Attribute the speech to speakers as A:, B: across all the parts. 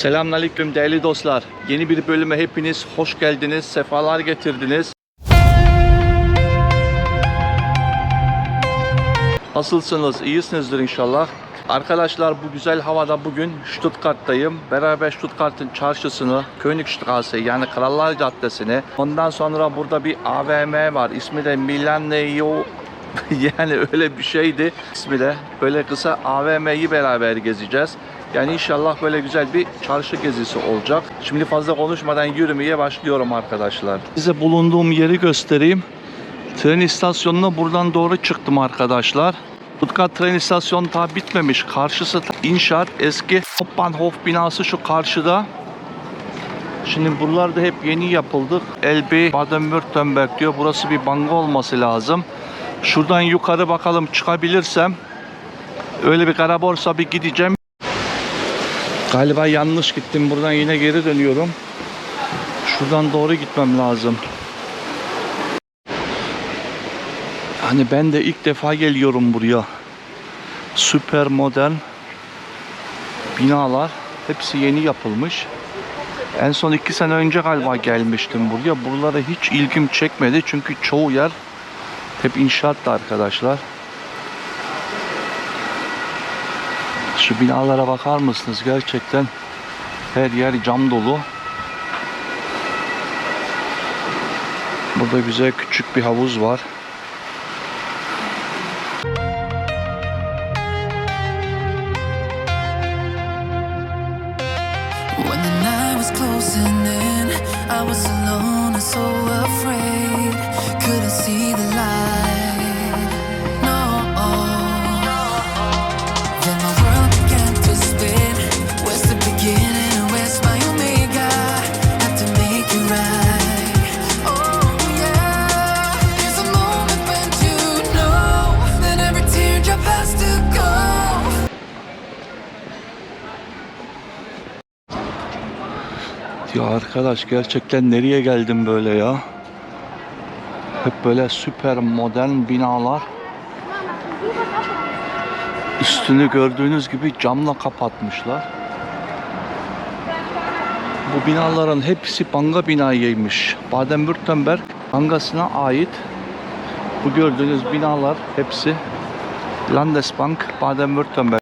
A: Selamünaleyküm değerli dostlar. Yeni bir bölüme hepiniz hoş geldiniz, sefalar getirdiniz. Nasılsınız? İyisinizdir inşallah. Arkadaşlar bu güzel havada bugün Stuttgart'tayım. Beraber Stuttgart'ın çarşısını, Königstraße yani Krallar Caddesi'ni. Ondan sonra burada bir AVM var. İsmi de Milaneo yani öyle bir şeydi ismi de. Böyle kısa AVM'yi beraber gezeceğiz. Yani inşallah böyle güzel bir çarşı gezisi olacak. Şimdi fazla konuşmadan yürümeye başlıyorum arkadaşlar. Size bulunduğum yeri göstereyim. Tren istasyonuna buradan doğru çıktım arkadaşlar. Stuttgart tren istasyonu daha bitmemiş. Karşısı inşaat. Eski Hauptbahnhof binası şu karşıda. Şimdi buralar da hep yeni yapıldı. LB Baden-Württemberg diyor. Burası bir banka olması lazım. Şuradan yukarı bakalım çıkabilirsem. Öyle bir kara borsa bir gideceğim. Galiba yanlış gittim. Buradan yine geri dönüyorum. Şuradan doğru gitmem lazım. Hani ben de ilk defa geliyorum buraya. Süper modern binalar. Hepsi yeni yapılmış. En son iki sene önce galiba gelmiştim buraya. Buralara hiç ilgim çekmedi. Çünkü çoğu yer hep inşaattı arkadaşlar. Şu binalara bakar mısınız? Gerçekten her yer cam dolu. Burada güzel küçük bir havuz var.
B: When the night was closing in, I was alone and so afraid.
A: Ya arkadaş gerçekten nereye geldim böyle ya? Hep böyle süper modern binalar. Üstünü gördüğünüz gibi camla kapatmışlar. Bu binaların hepsi banga binayıymış. Baden-Württemberg bangasına ait. Bu gördüğünüz binalar hepsi Landesbank Baden-Württemberg.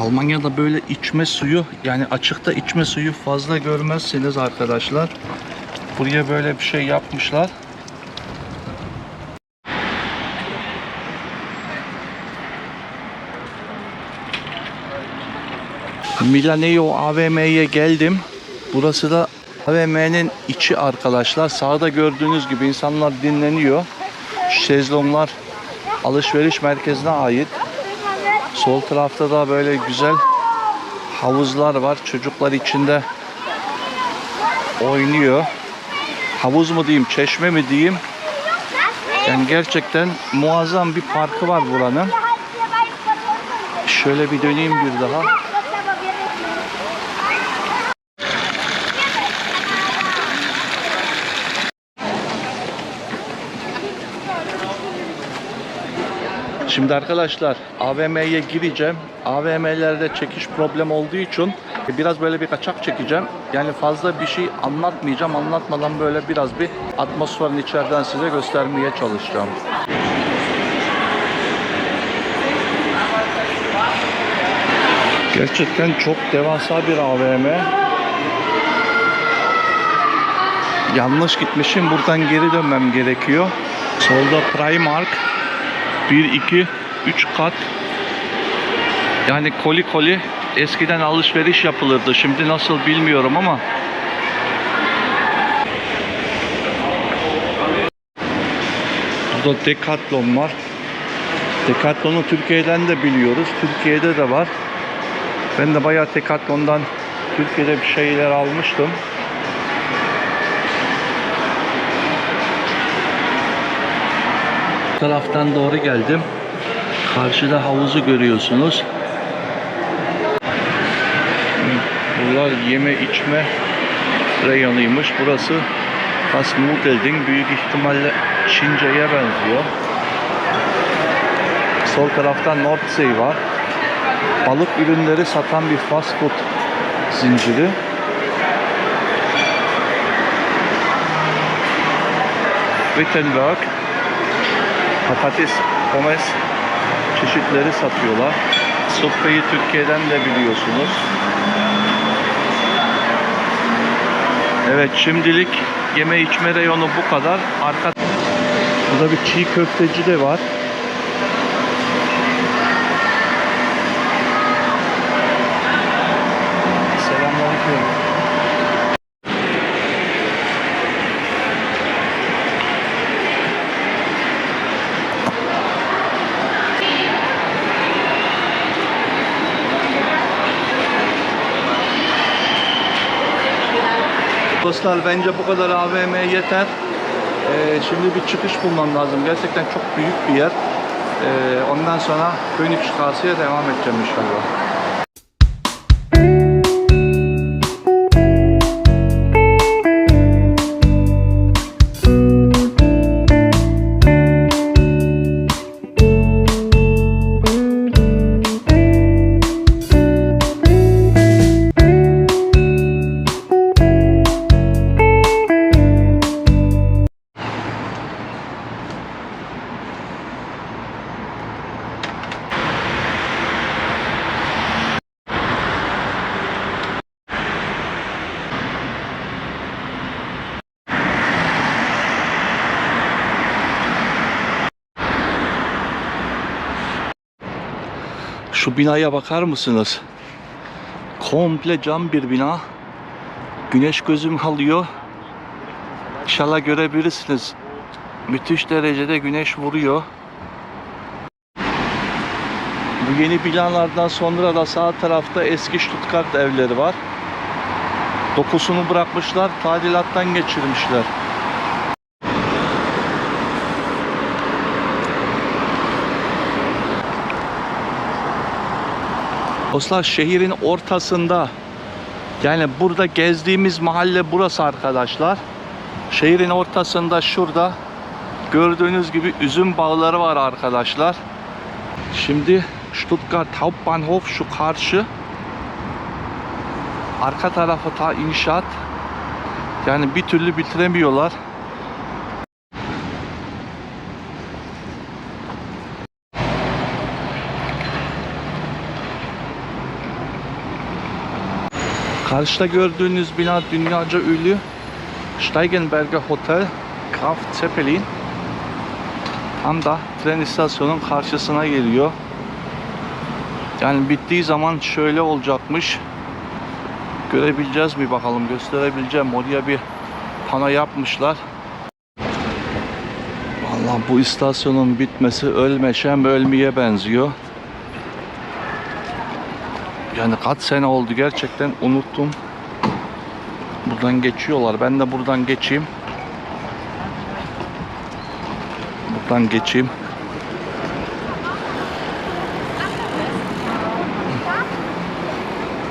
A: Almanya'da böyle içme suyu yani açıkta içme suyu fazla görmezsiniz arkadaşlar. Buraya böyle bir şey yapmışlar. Milaneo AVM'ye geldim. Burası da AVM'nin içi arkadaşlar. Sağda gördüğünüz gibi insanlar dinleniyor. Şezlonglar alışveriş merkezine ait. Sol tarafta da böyle güzel havuzlar var. Çocuklar içinde oynuyor. Havuz mu diyeyim, çeşme mi diyeyim? Yani gerçekten muazzam bir parkı var buranın. Şöyle bir döneyim bir daha. Şimdi arkadaşlar AVM'ye gireceğim. AVM'lerde çekiş problem olduğu için biraz böyle bir kaçak çekeceğim. Yani fazla bir şey anlatmayacağım. Anlatmadan böyle biraz bir atmosferin içeriden size göstermeye çalışacağım. Gerçekten çok devasa bir AVM. Yanlış gitmişim. Buradan geri dönmem gerekiyor. Solda Primark. 1, 2, 3 kat. Yani koli koli eskiden alışveriş yapılırdı. Şimdi nasıl bilmiyorum ama. Burada Decathlon var. Decathlon'u Türkiye'den de biliyoruz. Türkiye'de de var. Ben de bayağı Decathlon'dan Türkiye'de bir şeyler almıştım. Taraftan doğru geldim. Karşıda havuzu görüyorsunuz. Bunlar yeme içme reyonuymuş. Burası Das Nudelding büyük ihtimalle Çince'ye benziyor. Sol tarafta Nordsee var. balık ürünleri satan bir fast food zinciri. Wittenberg patates, pommes çeşitleri satıyorlar. Sofrayı Türkiye'den de biliyorsunuz. Evet şimdilik yeme içme reyonu bu kadar. Arka Burada bir çiğ köfteci de var. Selamünaleyküm. Dostlar bence bu kadar AVM yeter. Ee, şimdi bir çıkış bulmam lazım. Gerçekten çok büyük bir yer. Ee, ondan sonra Königstrasse'ye devam edeceğim inşallah. Şu binaya bakar mısınız? Komple cam bir bina. Güneş gözüm alıyor. İnşallah görebilirsiniz. Müthiş derecede güneş vuruyor. Bu yeni binalardan sonra da sağ tarafta eski Stuttgart evleri var. Dokusunu bırakmışlar, tadilattan geçirmişler. Dostlar şehrin ortasında yani burada gezdiğimiz mahalle burası arkadaşlar. Şehrin ortasında şurada gördüğünüz gibi üzüm bağları var arkadaşlar. Şimdi Stuttgart Hauptbahnhof şu karşı. Arka tarafı ta inşaat. Yani bir türlü bitiremiyorlar. Karşıda gördüğünüz bina dünyaca ünlü Steigenberger Hotel Graf Zeppelin. Tam da tren istasyonun karşısına geliyor. Yani bittiği zaman şöyle olacakmış. Görebileceğiz mi bakalım gösterebileceğim. Oraya bir pano yapmışlar. Vallahi bu istasyonun bitmesi ölmeşem ölmeye benziyor. Yani kaç sene oldu gerçekten unuttum. Buradan geçiyorlar. Ben de buradan geçeyim. Buradan geçeyim.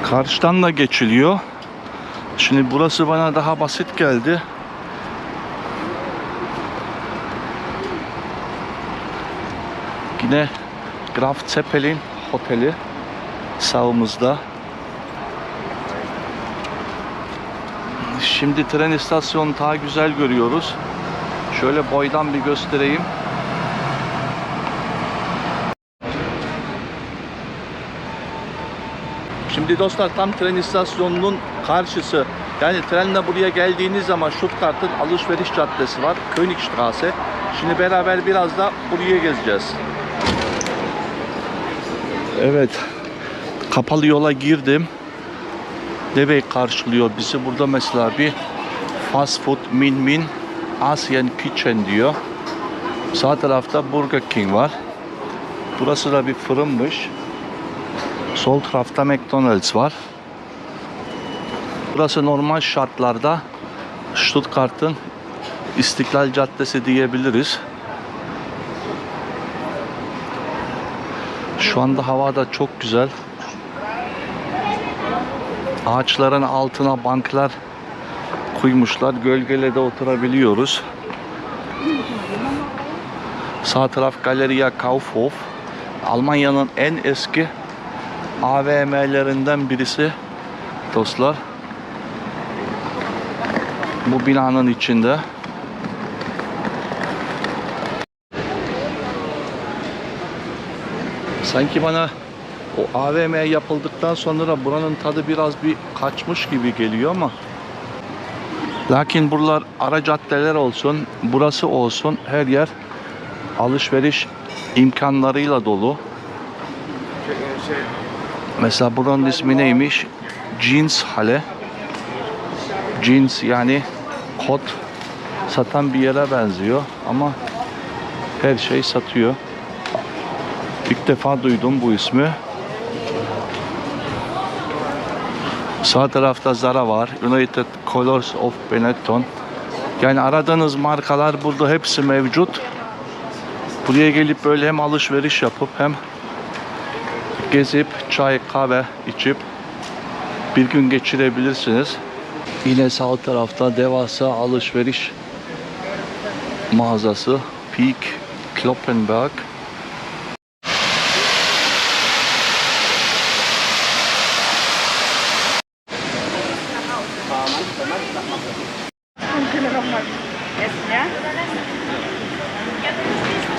A: Karşıdan da geçiliyor. Şimdi burası bana daha basit geldi. Yine Graf Zeppelin Oteli sağımızda. Şimdi tren istasyonu daha güzel görüyoruz. Şöyle boydan bir göstereyim. Şimdi dostlar tam tren istasyonunun karşısı. Yani trenle buraya geldiğiniz zaman Stuttgart'ın alışveriş caddesi var. Königstraße. Şimdi beraber biraz da buraya gezeceğiz. Evet. Kapalı yola girdim. Deve karşılıyor bizi. Burada mesela bir fast food Min Min Asian Kitchen diyor. Sağ tarafta Burger King var. Burası da bir fırınmış. Sol tarafta McDonald's var. Burası normal şartlarda Stuttgart'ın İstiklal Caddesi diyebiliriz. Şu anda hava da çok güzel. Ağaçların altına banklar koymuşlar. Gölgede oturabiliyoruz. Sağ taraf Galeria Kaufhof. Almanya'nın en eski AVM'lerinden birisi dostlar. Bu binanın içinde. Sanki bana o AVM yapıldıktan sonra buranın tadı biraz bir kaçmış gibi geliyor ama Lakin buralar ara caddeler olsun, burası olsun her yer alışveriş imkanlarıyla dolu. Mesela buranın ismi neymiş? Jeans Hale. Jeans yani kot satan bir yere benziyor ama her şey satıyor. İlk defa duydum bu ismi. Sağ tarafta Zara var. United Colors of Benetton. Yani aradığınız markalar burada hepsi mevcut. Buraya gelip böyle hem alışveriş yapıp hem gezip çay kahve içip bir gün geçirebilirsiniz. Yine sağ tarafta devasa alışveriş mağazası Peak Kloppenberg.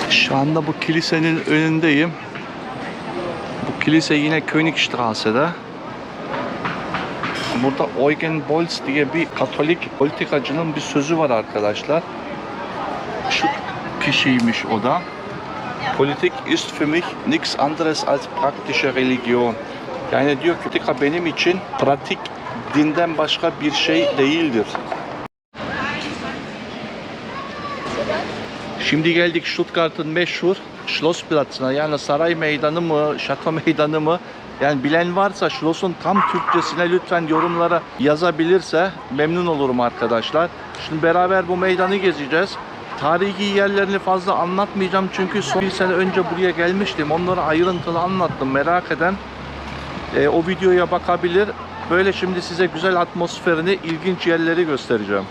A: Şu anda bu kilisenin önündeyim. Bu kilise yine Königstrasse'de. Burada Eugen Bolz diye bir Katolik politikacının bir sözü var arkadaşlar. Şu kişiymiş o da. Politik ist für mich nichts anderes als praktische Religion. Yani diyor ki politika benim için pratik dinden başka bir şey değildir. Şimdi geldik Stuttgart'ın meşhur Schlossplatz'ına yani saray meydanı mı, şato meydanı mı? Yani bilen varsa Schloss'un tam Türkçesine lütfen yorumlara yazabilirse memnun olurum arkadaşlar. Şimdi beraber bu meydanı gezeceğiz. Tarihi yerlerini fazla anlatmayacağım çünkü son bir sene önce buraya gelmiştim. Onları ayrıntılı anlattım merak eden e, o videoya bakabilir. Böyle şimdi size güzel atmosferini, ilginç yerleri göstereceğim.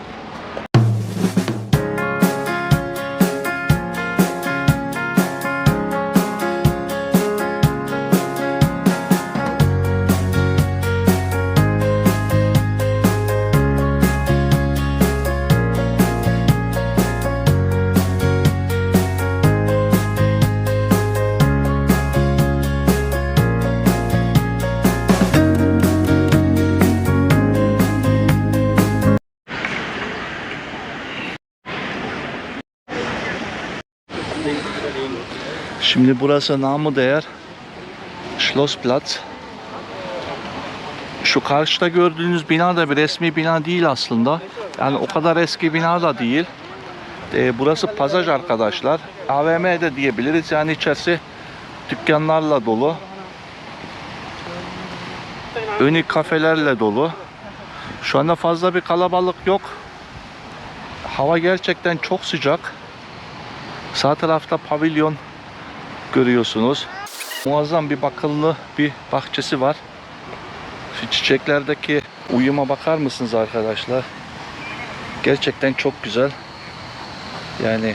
A: Şimdi burası namı değer Schlossplatz. Şu karşıda gördüğünüz bina da bir resmi bina değil aslında. Yani o kadar eski bina da değil. Ee, burası pasaj arkadaşlar. AVM de diyebiliriz. Yani içerisi dükkanlarla dolu. Önü kafelerle dolu. Şu anda fazla bir kalabalık yok. Hava gerçekten çok sıcak. Sağ tarafta pavilyon görüyorsunuz. Muazzam bir bakımlı bir bahçesi var. Şu çiçeklerdeki uyuma bakar mısınız arkadaşlar? Gerçekten çok güzel. Yani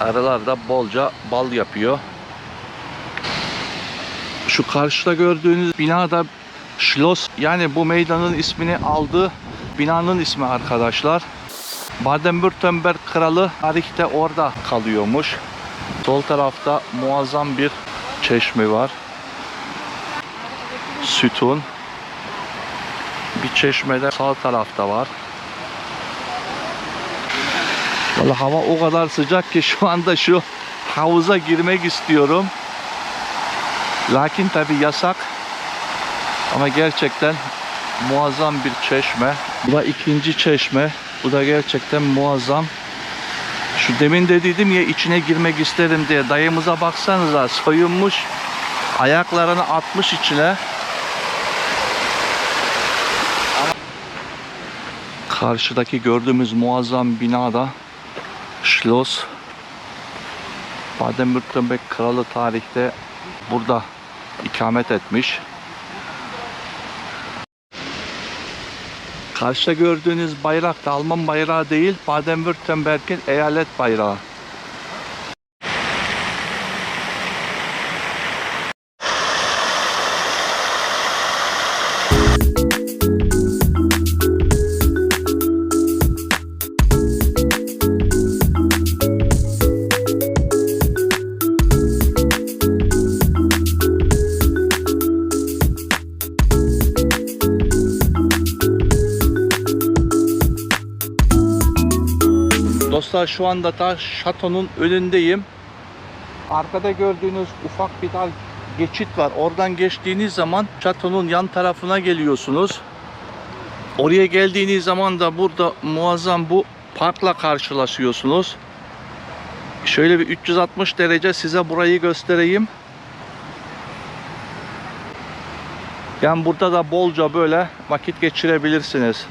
A: arılar da bolca bal yapıyor. Şu karşıda gördüğünüz bina da Schloss yani bu meydanın ismini aldığı binanın ismi arkadaşlar. Baden-Württemberg kralı tarihte orada kalıyormuş. Sol tarafta muazzam bir çeşme var. Sütun. Bir çeşme de sağ tarafta var. Vallahi hava o kadar sıcak ki şu anda şu havuza girmek istiyorum. Lakin tabi yasak. Ama gerçekten muazzam bir çeşme. Bu da ikinci çeşme. Bu da gerçekten muazzam. Şu demin de dedim ya içine girmek isterim diye. Dayımıza baksanıza soyunmuş. Ayaklarını atmış içine. Karşıdaki gördüğümüz muazzam binada Schloss Baden-Württemberg kralı tarihte burada ikamet etmiş. Karşıda gördüğünüz bayrak da Alman bayrağı değil, Baden-Württemberg'in eyalet bayrağı. Dostlar şu anda da şatonun önündeyim. Arkada gördüğünüz ufak bir dar geçit var. Oradan geçtiğiniz zaman şatonun yan tarafına geliyorsunuz. Oraya geldiğiniz zaman da burada muazzam bu parkla karşılaşıyorsunuz. Şöyle bir 360 derece size burayı göstereyim. Yani burada da bolca böyle vakit geçirebilirsiniz.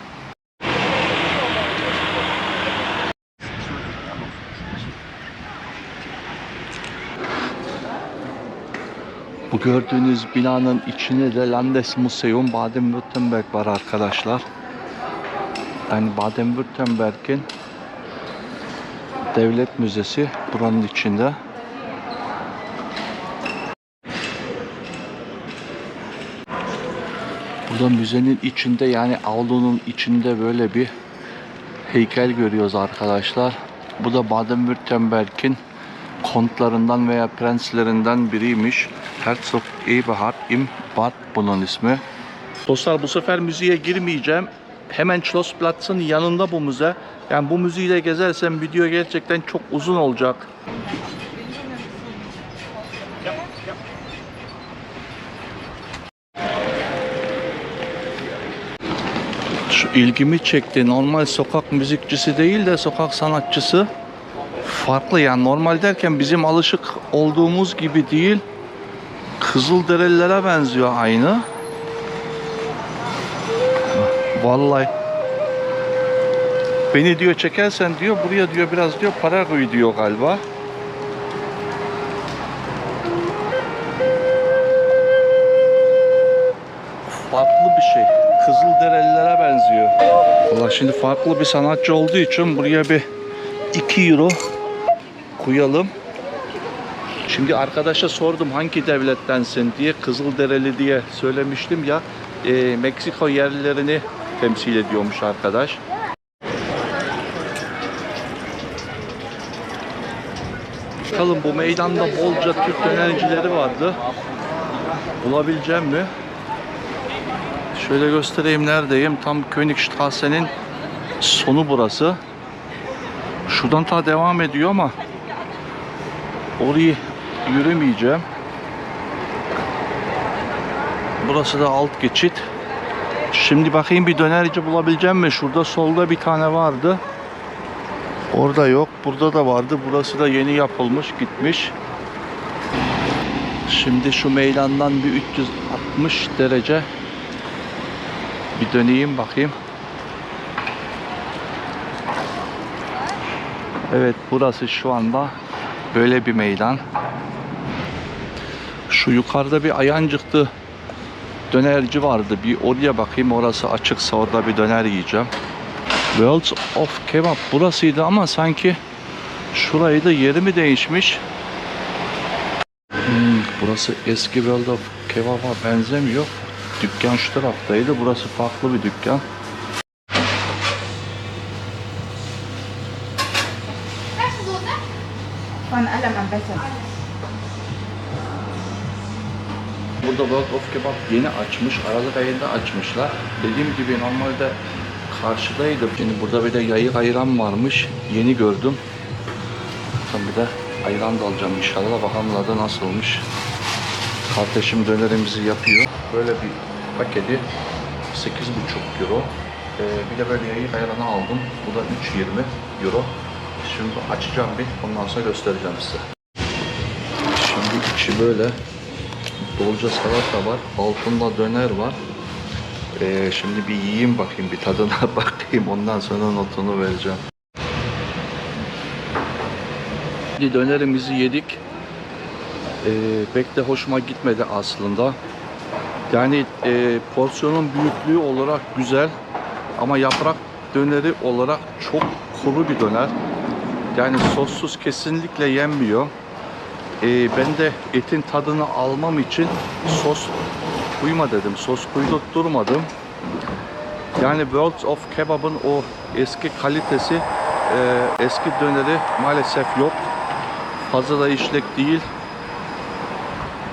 A: Gördüğünüz binanın içinde de Landesmuseum Baden-Württemberg var arkadaşlar. Yani Baden-Württemberg'in devlet müzesi buranın içinde. Burada müzenin içinde yani avlunun içinde böyle bir heykel görüyoruz arkadaşlar. Bu da Baden-Württemberg'in kontlarından veya prenslerinden biriymiş. Herzog Eberhard im Bad bunun ismi. Dostlar bu sefer müziğe girmeyeceğim. Hemen Schlossplatz'ın yanında bu müze. Yani bu müziğiyle gezersem video gerçekten çok uzun olacak. Şu ilgimi çekti. Normal sokak müzikçisi değil de sokak sanatçısı farklı yani normal derken bizim alışık olduğumuz gibi değil. Kızılderililere benziyor aynı. Vallahi beni diyor çekersen diyor buraya diyor biraz diyor para koy diyor galiba. Farklı bir şey. Kızılderililere benziyor. Valla şimdi farklı bir sanatçı olduğu için buraya bir 2 euro koyalım. Şimdi arkadaşa sordum hangi devlettensin diye Kızılderili diye söylemiştim ya e, Meksiko yerlilerini temsil ediyormuş arkadaş. Bakalım bu meydanda bolca Türk dönercileri vardı. Bulabileceğim mi? Şöyle göstereyim neredeyim. Tam Königstrasse'nin sonu burası. Şuradan ta devam ediyor ama orayı yürümeyeceğim. Burası da alt geçit. Şimdi bakayım bir dönerci bulabileceğim mi? Şurada solda bir tane vardı. Orada yok. Burada da vardı. Burası da yeni yapılmış, gitmiş. Şimdi şu meydandan bir 360 derece bir döneyim bakayım. Evet burası şu anda böyle bir meydan. Şu yukarıda bir Ayancık'ta dönerci vardı. Bir oraya bakayım orası açıksa orada bir döner yiyeceğim. Worlds of Kebap burasıydı ama sanki şurayı da yeri mi değişmiş? Hmm, burası eski World of Kebap'a benzemiyor. Dükkan şu taraftaydı. Burası farklı bir dükkan.
C: Von allem am besten.
A: Burada World of Kebap yeni açmış. Aralık ayında açmışlar. Dediğim gibi normalde karşıdaydım. Şimdi burada bir de yayık ayran varmış. Yeni gördüm. Bakın bir de ayran da alacağım inşallah. Bakalım tadı nasılmış. Kardeşim dönerimizi yapıyor. Böyle bir paketi 8,5 euro. Ee, bir de böyle yayık ayranı aldım. Bu da 3,20 euro. Şimdi açacağım bir. Ondan sonra göstereceğim size. Şimdi içi böyle bolca salata var. Altında döner var. Ee, şimdi bir yiyeyim bakayım, bir tadına bakayım. Ondan sonra notunu vereceğim. Şimdi dönerimizi yedik. Ee, pek de hoşuma gitmedi aslında. Yani e, porsiyonun büyüklüğü olarak güzel ama yaprak döneri olarak çok kuru bir döner. Yani sossuz kesinlikle yenmiyor. Ee, ben de etin tadını almam için sos koyma dedim. Sos koydurtturmadım. Yani Worlds of Kebab'ın o eski kalitesi e, eski döneri maalesef yok. Fazla da işlek değil.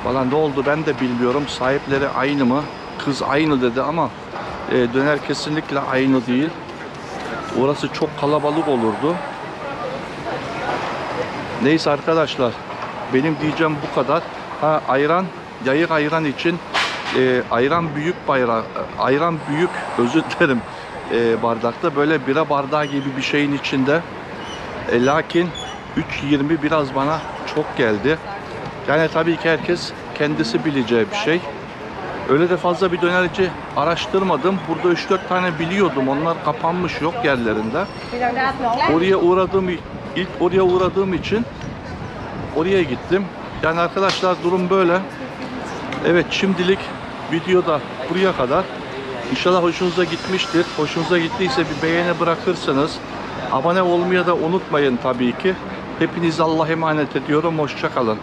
A: Falan ne oldu ben de bilmiyorum. Sahipleri aynı mı? Kız aynı dedi ama e, döner kesinlikle aynı değil. Orası çok kalabalık olurdu. Neyse arkadaşlar benim diyeceğim bu kadar. Ha ayran, yayık ayran için e, ayran büyük bayrağı, ayran büyük özür dilerim e, bardakta böyle bira bardağı gibi bir şeyin içinde. E, lakin 3.20 biraz bana çok geldi. Yani tabii ki herkes kendisi bileceği bir şey. Öyle de fazla bir dönerci araştırmadım. Burada 3-4 tane biliyordum. Onlar kapanmış yok yerlerinde. Oraya uğradığım ilk oraya uğradığım için oraya gittim. Yani arkadaşlar durum böyle. Evet şimdilik videoda buraya kadar. İnşallah hoşunuza gitmiştir. Hoşunuza gittiyse bir beğeni bırakırsınız. Abone olmayı da unutmayın tabii ki. Hepinizi Allah'a emanet ediyorum. Hoşçakalın.